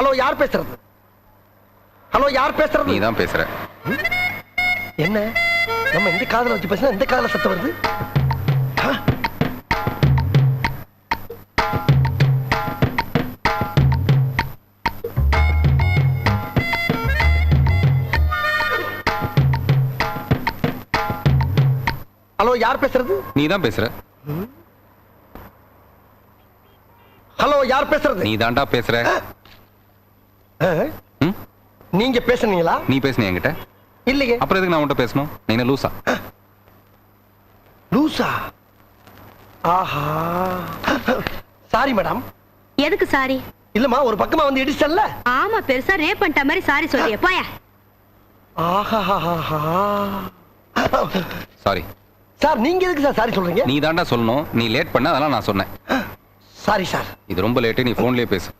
Hello யார் பேசுறது? Hello யார் பேசுறது? நீ தான் பேசுற என்ன? நம்ம இந்த காதுல வச்சு பேசினா இந்த காதுல சத்தம் வருது? ஹலோ யார் பேசுறது? நீ தான் பேசுற ஹலோ யார் பேசுறது? நீ தான்டா பேசுற? நீங்க பேசுனீங்களா? நீ பேசுன என்கிட்ட? இல்லையே. அப்புறம் எதுக்கு நான் உன்கிட்ட பேசணும்? நீ என்ன லூசா? லூசா? ஆஹா. Sorry madam. எதுக்கு சாரி? இல்லம்மா ஒரு பக்கமா வந்து இடிச்சல்ல? ஆமா பெருசா ரேப் பண்ணிட்ட மாதிரி சாரி சொல்றிய. போயா. ஆஹா சாரி சார் நீங்க எதுக்கு சார் சாரி சொல்றீங்க? நீ தான்டா சொல்லணும். நீ லேட் பண்ண அதெல்லாம் நான் சொன்னேன். Sorry sir. இது ரொம்ப லேட்டு நீ ஃபோன்லயே பேசு.